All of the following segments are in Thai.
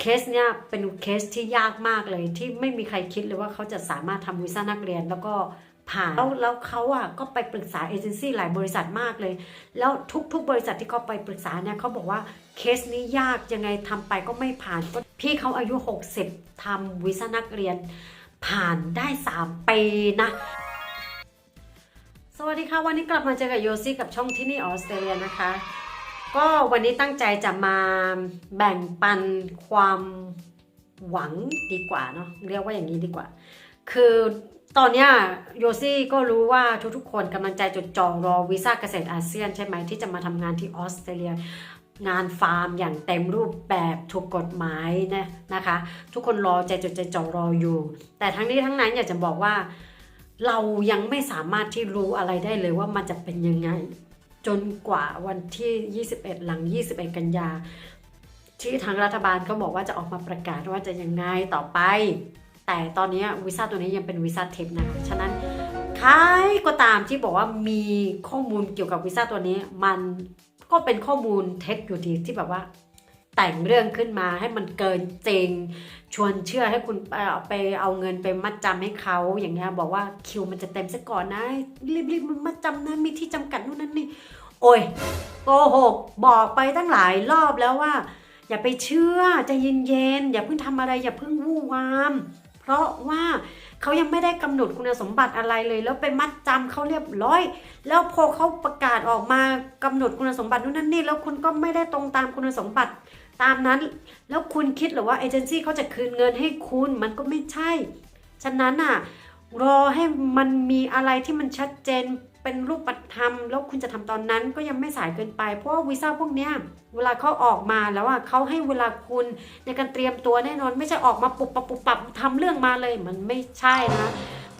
เคสเนี้ยเป็นเคสที่ยากมากเลย ที่ไม่มีใครคิดเลยว่าเขาจะสามารถทำวีซ่านักเรียนแล้วก็ผ่านแล้วแล้วเขาอะก็ไปปรึกษาเอเจนซี่หลายบริษัทมากเลย แล้วทุกๆ บริษัทที่เขาไปปรึกษาเนี่ยเขาบอกว่าเคสนี้ยากยังไงทำไปก็ไม่ผ่านก็พี่เขาอายุ 60ทำวีซ่านักเรียน ผ่านได้ 3 ปีนะ สวัสดีค่ะ วันนี้กลับมาเจอกับโยซี่กับช่องที่นี่ออสเตรเลียนะคะ ก็วันนี้ตั้งใจจะมาแบ่งปันความหวังดีกว่าเนาะเรียกว่าอย่างนี้ดีกว่า คือตอนนี้โยซี่ก็รู้ว่าทุกๆคนกำลังใจจดจ่อรอวีซ่าเกษตรอาเซียนใช่ไหมที่จะมาทำงานที่ออสเตรเลียงานฟาร์มอย่างเต็มรูปแบบถูกกฎหมายนะนะคะ ทุกคนรอใจจดใจจ่อรออยู่ แต่ทั้งนี้ทั้งนั้นอยากจะบอกว่า เรายังไม่สามารถที่รู้อะไรได้เลยว่ามันจะเป็นยังไง จนกว่าวันที่ 21 หลัง 21 กันยา ที่ทางรัฐบาลเขาบอกว่าจะออกมาประกาศว่าจะยังไงต่อไป แต่ตอนนี้วีซ่าตัวนี้ยังเป็นวีซ่าเทปนะฉะนั้นใครก็ตามที่บอกว่ามีข้อมูลเกี่ยวกับวีซ่าตัวนี้ มันก็เป็นข้อมูลเท็จอยู่ดีที่แบบว่า แต่งเรื่องขึ้นมาให้มันเกินจริง ชวนเชื่อให้คุณไปเอาไปเอาเงินไปมัดจำให้เขาอย่างเงี้ยบอกว่าคิวมันจะเต็มซะก่อนนะ รีบๆมันมัดจำนะมีที่จำกัดนู่นนั่นนี่โอ้ยโกหกบอกไปตั้งหลายรอบแล้วว่า อย่าไปเชื่อใจเย็นๆอย่าเพิ่งทำอะไรอย่าเพิ่งวู่วามเพราะว่าเขายังไม่ได้กำหนดคุณสมบัติอะไรเลย แล้วไปมัดจำเขาเรียบร้อย แล้วพอเขาประกาศออกมากำหนดคุณสมบัตินู่นนั่นนี่แล้วคุณก็ไม่ได้ตรงตามคุณสมบัติ ตามนั้นแล้วคุณคิดหรือว่าเอเจนซี่เขาจะคืนเงินให้คุณมันก็ไม่ใช่ ฉะนั้นอะรอให้มันมีอะไรที่มันชัดเจนเป็นรูปธรรม แล้วคุณจะทำตอนนั้นก็ยังไม่สายเกินไป เพราะว่าวีซ่าพวกเนี้ยเวลาเขาออกมาแล้วอะเขาให้เวลาคุณในการเตรียมตัวแน่นอน ไม่ใช่ออกมาปุบปับปุบปับทำเรื่องมาเลยมันไม่ใช่นะ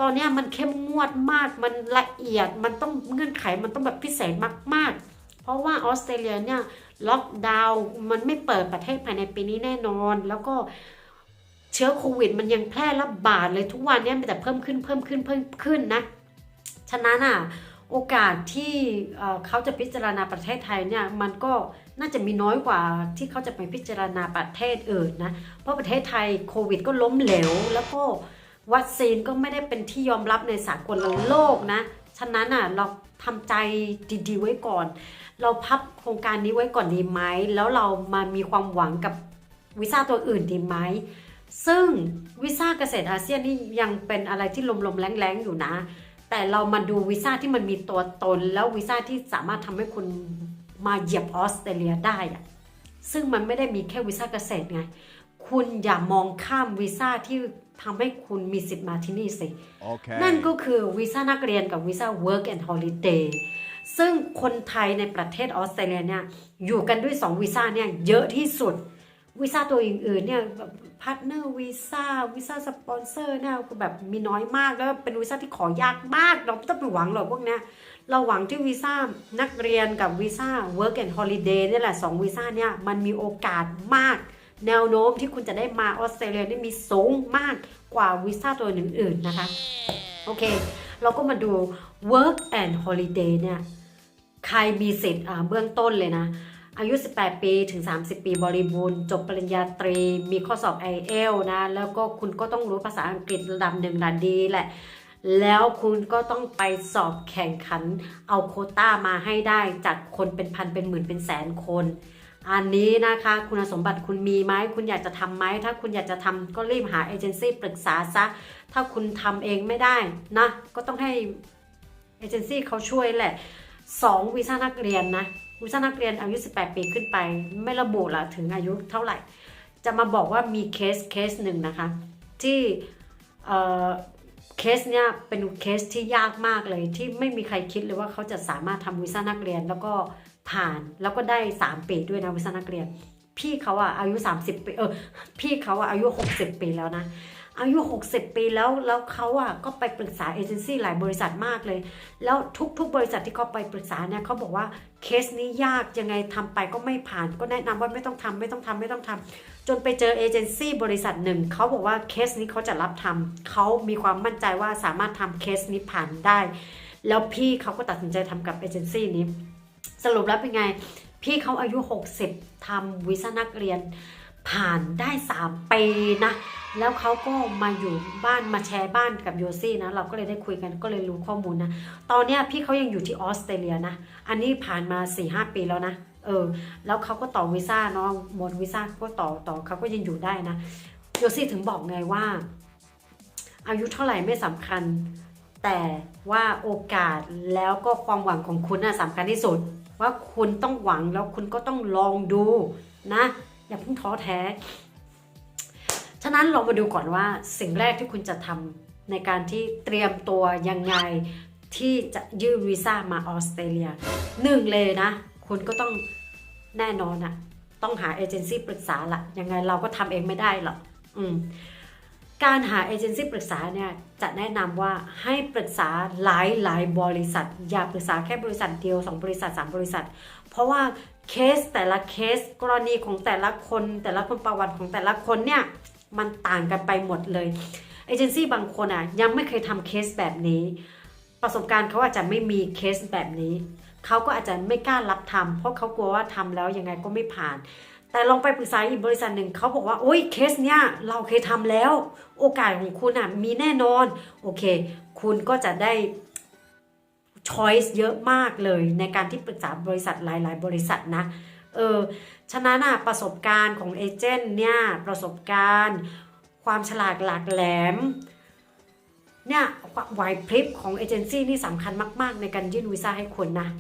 ตอนเนี้ยมันเข้มงวดมาก มันละเอียด มันต้องเงื่อนไข มันต้องแบบพิเศษมาก ๆ เพราะว่าออสเตรเลียเนี่ยล็อกดาวน์มันไม่เปิดประเทศภายในปีนี้แน่นอน แล้วก็เชื้อโควิด มันยังแพร่ระบาดเลยทุกวันเนี้มีแต่เพิ่มขึ้นเพิ่มขึ้นเพิ่มขึ้นนะ ฉะนั้นอะโอกาสที่เอ่อเขาจะพิจารณาประเทศไทยเนี่ยมันก็น่าจะมีน้อยกว่าที่เขาจะไปพิจารณาประเทศอื่นนะ เพราะประเทศไทยโควิดก็ล้มเหลว แล้วก็วัคซีนก็ไม่ได้เป็นที่ยอมรับในสากลโลกนะ ฉะนั้นอะเรา ทำใจดีๆไว้ก่อน เราพับโครงการนี้ไว้ก่อนดีไหม แล้วเรามามีความหวังกับวีซ่าตัวอื่นดีไหม ซึ่งวีซ่าเกษตรอาเซียนนี่ยังเป็นอะไรที่ลมๆแรงๆอยู่นะ แต่เรามาดูวีซ่าที่มันมีตัวตน แล้ววีซ่าที่สามารถทำให้คุณมาเหยียบออสเตรเลียได้อะซึ่งมันไม่ได้มีแค่วีซ่าเกษตรไง คุณอย่ามองข้ามวีซ่าที่ ทำให้คุณมีสิทธิ์มาที่นี่สิ Okay. นั่นก็คือวีซ่านักเรียนกับวีซ่า work and holiday ซึ่งคนไทยในประเทศออสเตรเลียเนี่ยอยู่กันด้วย 2 วีซ่าเนี่ยเยอะที่สุดวีซ่าตัวอื่นๆเนี่ยแบบพาร์ทเนอร์วีซ่าวีซ่าสปอนเซอร์เนี่ยคือแบบมีน้อยมากแล้วเป็นวีซ่าที่ขอยากมาก เราไม่ต้องไปหวังหรอกพวกเนี้ยเราหวังที่วีซ่านักเรียนกับวีซ่า work and holiday เนี่ยแหละสองวีซ่าเนี่ยมันมีโอกาสมาก แนวโน้มที่คุณจะได้มาออสเตรเลียนี่มีสูงมากกว่าวีซ่าตัวอื่นๆนะคะ โอเค เราก็มาดู work and holiday เนี่ยใครมีสิทธิ์เบื้องต้นเลยนะ อายุ 18 ปีถึง 30 ปีบริบูรณ์ จบปริญญาตรี มีข้อสอบ i อ l นะ แล้วก็คุณก็ต้องรู้ภาษาอังกฤษระดับหนึ่งระดับดีแหละ แล้วคุณก็ต้องไปสอบแข่งขัน เอาโคต้ามาให้ได้จากคนเป็นพันเป็นหมื่นเป็นแสนคน อันนี้นะคะคุณสมบัติคุณมีไหมคุณอยากจะทำไหมถ้าคุณอยากจะทำก็รีบหาเอเจนซี่ปรึกษาซะ ถ้าคุณทำเองไม่ได้นะก็ต้องให้เอเจนซี่เขาช่วยแหละ 2 วีซ่านักเรียนนะวีซ่านักเรียนอายุ 18 ปีขึ้นไป ไม่ระบุละถึงอายุเท่าไหร่ จะมาบอกว่ามีเคสเคสหนึ่งนะคะ ที่เอ่อเคสเนี้ยเป็นเคสที่ยากมากเลยที่ไม่มีใครคิดเลยว่าเขาจะสามารถทำวีซ่านักเรียนแล้วก็ ผ่านแล้วก็ได้ 3 ปีด้วยนะวีซ่านักเรียน พี่เขาอะอายุ 30ปีเออพี่เขาอะอายุ 60 ปีแล้วนะ อายุ 60 ปีแล้วแล้วเขาอะก็ไปปรึกษาเอเจนซี่หลายบริษัทมากเลย แล้วทุกๆ บริษัทที่เขาไปปรึกษาเนี่ยเขาบอกว่าเคสนี้ยากยังไงทำไปก็ไม่ผ่าน ก็แนะนำว่าไม่ต้องทำไม่ต้องทำไม่ต้องทำจนไปเจอเอเจนซี่บริษัทหนึ่งเขาบอกว่าเคสนี้เขาจะรับทำเขามีความมั่นใจว่าสามารถทำเคสนี้ผ่านได้ แล้วพี่เขาก็ตัดสินใจทำกับเอเจนซี่นี้ สรุปแล้วเป็นไง พี่เขาอายุ 60ทำวีซ่านักเรียน ผ่านได้ 3 ปีนะ แล้วเขาก็มาอยู่บ้านมาแชร์บ้านกับโยซี่นะ เราก็เลยได้คุยกันก็เลยรู้ข้อมูลนะ ตอนนี้พี่เขายังอยู่ที่ออสเตรเลียนะ อันนี้ผ่านมา4ีหปีแล้วนะเออแล้วเขาก็ต่อวีซ่าเนาะหมดวีซ่าก็ต่อต่อเขาก็ยังอยู่ได้นะโยซี่ถึงบอกไงว่า อายุเท่าไหร่ไม่สำคัญ แต่ว่าโอกาสแล้วก็ความหวังของคุณน่ะสำคัญที่สุด ว่าคุณต้องหวังแล้วคุณก็ต้องลองดูนะ อย่าเพิ่งท้อแท้ ฉะนั้นเรามาดูก่อนว่าสิ่งแรกที่คุณจะทำในการที่เตรียมตัวยังไงที่จะยื่นวีซ่ามาออสเตรเลียหนึ่งเลยนะ คุณก็ต้องแน่นอนอะต้องหาเอเจนซี่ปรึกษาละยังไงเราก็ทำเองไม่ได้หรอกอืม การหาเอเจนซี่ปรึกษาเนี่ยจะแนะนำว่าให้ปรึกษาหลายหลายบริษัท อย่าปรึกษาแค่บริษัทเดียวสองบริษัทสามบริษัท เพราะว่าเคสแต่ละเคสกรณีของแต่ละคน แต่ละคนประวัติของแต่ละคนเนี่ยมันต่างกันไปหมดเลยเอเจนซี่บางคนอะยังไม่เคยทำเคสแบบนี้ ประสบการณ์เขาอาจจะไม่มีเคสแบบนี้ เขาก็อาจจะไม่กล้ารับทำเพราะเขากลัวว่าทำแล้วยังไงก็ไม่ผ่าน แต่ลองไปปรึกษาอีกบริษัทหนึ่งเขาบอกว่าโอ้ยเคสเนี้ยเราเคยทำแล้ว โอกาสของคุณอะมีแน่นอน โอเค คุณก็จะได้ choice เยอะมากเลยในการที่ปรึกษาบริษัทหลาย ๆ บริษัทนะ เออ ฉะนั้นอะประสบการณ์ของเอเจนต์เนี่ยประสบการณ์ ความฉลาดหลากแหลมเนี่ยไหวพริบของเอเจนซี่นี่สำคัญมาก ๆ ในการยื่นวีซ่าให้คุณนะ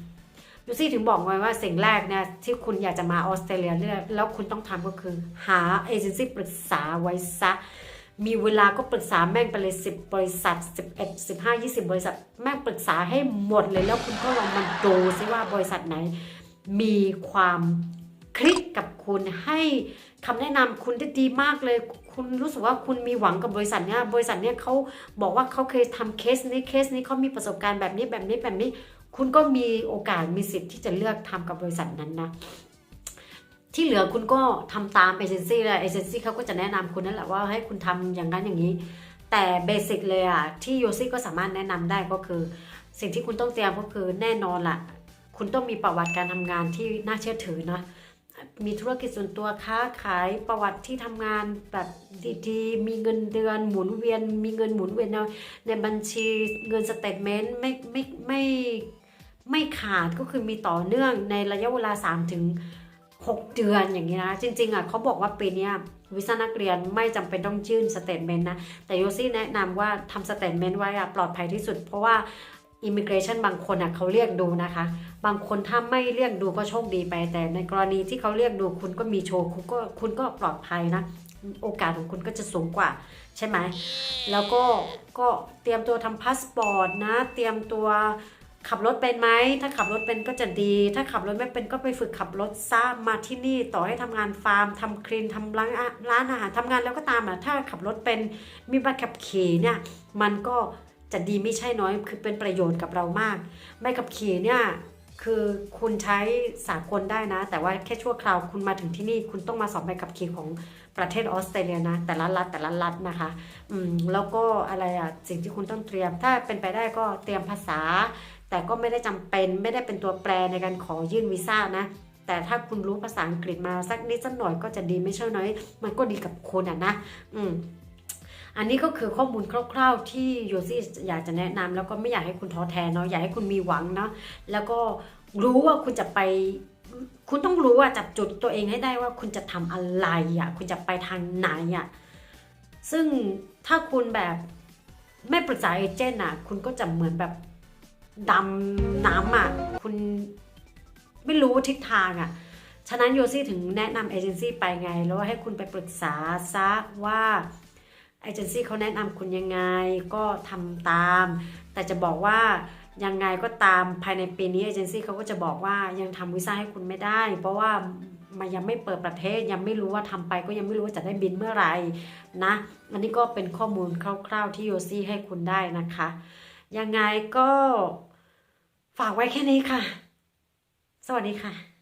ดูซี่ถึงบอกไว้ว่าสิ่งแรกเนี่ยที่คุณอยากจะมาออสเตรเลียเนี่ยแล้วคุณต้องทำก็คือหาเอเจนซี่ปรึกษาไว้ซะมีเวลาก็ปรึกษาแม่งไปเลยสิบบริษัท11 15 20บริษัท แม่งปรึกษาให้หมดเลยแล้วคุณก็ลองมาดูซิว่าบริษัทไหน มีความคลิกกับคุณให้คำแนะนำคุณได้ดีมากเลย คุณรู้สึกว่าคุณมีหวังกับบริษัทเนี้ยบริษัทเนี้ยเขาบอกว่าเขาเคยทำเคสนี้เคสนี้เขามีประสบการณ์แบบนี้แบบนี้แบบนี้ คุณก็มีโอกาสมีสิทธิ์ที่จะเลือกทำกับบริษัทนั้นนะที่เหลือคุณก็ทำตามเอเจนซี่เลยเอเจนซี่เขาก็จะแนะนำคุณนั่นแหละว่าให้คุณทำอย่างนั้นอย่างนี้ แต่เบสิกเลยอะที่โยซี่ก็สามารถแนะนำได้ก็คือ สิ่งที่คุณต้องเตรียมก็คือแน่นอนละคุณต้องมีประวัติการทำงานที่น่าเชื่อถือนะมีธุรกิจส่วนตัวค้าขายประวัติที่ทำงานแบบดีๆ มีเงินเดือนหมุนเวียน มีเงินหมุนเวียนในในบัญชีเงินสเตทเมนต์ไม่ไม่ไม่ ไม่ขาดก็คือมีต่อเนื่องในระยะเวลา3ถึง6 เดือนอย่างนี้นะ จริง ๆอะเขาบอกว่าปีนี้วิซ่านักเรียนไม่จำเป็นต้องยื่นสเตทเมนต์นะ แต่โยซี่แนะนำว่าทำสเตทเมนต์ไว้อะปลอดภัยที่สุด เพราะว่าอิมิเกรชันบางคนอะเขาเรียกดูนะคะ บางคนถ้าไม่เรียกดูก็โชคดีไป แต่ในกรณีที่เขาเรียกดูคุณก็มีโชว์คุณก็คุณก็ปลอดภัยนะ โอกาสของคุณก็จะสูงกว่าใช่ไหมแล้วก็ก็เตรียมตัวทำพาสปอร์ตนะ เตรียมตัว ขับรถเป็นไหม ถ้าขับรถเป็นก็จะดี ถ้าขับรถไม่เป็นก็ไปฝึกขับรถซะมาที่นี่ต่อให้ทำงานฟาร์มทำคลีนทำร้านร้านอาหารทำงานแล้วก็ตามอะถ้าขับรถเป็นมีใบขับขี่เนี่ยมันก็จะดีไม่ใช่น้อยคือเป็นประโยชน์กับเรามากใบขับขี่เนี่ยคือคุณใช้สากลได้นะ แต่ว่าแค่ชั่วคราวคุณมาถึงที่นี่ คุณต้องมาสอบใบขับขี่ของประเทศออสเตรเลียนะ แต่ละรัฐแต่ละรัฐนะคะอืมแล้วก็อะไรอะสิ่งที่คุณต้องเตรียม ถ้าเป็นไปได้ก็เตรียมภาษา แต่ก็ไม่ได้จำเป็นไม่ได้เป็นตัวแปรในการขอยื่นวีซ่านะ แต่ถ้าคุณรู้ภาษาอังกฤษมาสักนิดสักหน่อยก็จะดีไม่ใช่น้อย มันก็ดีกับคุณอะนะ อืมอันนี้ก็คือข้อมูลคร่าว ๆ ที่โยซี่อยากจะแนะนำแล้วก็ไม่อยากให้คุณท้อแท้เนาะอยากให้คุณมีหวังเนาะแล้วก็รู้ว่าคุณจะไป คุณต้องรู้ว่าจับจุดตัวเองให้ได้ว่าคุณจะทำอะไรอะคุณจะไปทางไหนอะซึ่งถ้าคุณแบบไม่ปรึกษาเอเจนต์อะ คุณก็จะเหมือนแบบ ดำน้ำอะคุณไม่รู้ทิศทางอะ ฉะนั้นโยซี่ถึงแนะนำเอเจนซี่ไปไง แล้วให้คุณไปปรึกษาซะว่าเอเจนซี่เขาแนะนำคุณยังไงก็ทำตาม แต่จะบอกว่ายังไงก็ตามภายในปีนี้เอเจนซี่เขาก็จะบอกว่ายังทำวีซ่าให้คุณไม่ได้ เพราะว่ามันยังไม่เปิดประเทศยังไม่รู้ว่าทำไปก็ยังไม่รู้ว่าจะได้บินเมื่อไหร่นะ อันนี้ก็เป็นข้อมูลคร่าวๆที่โยซี่ให้คุณได้นะคะ ยังไงก็ ฝากไว้แค่นี้ค่ะ สวัสดีค่ะ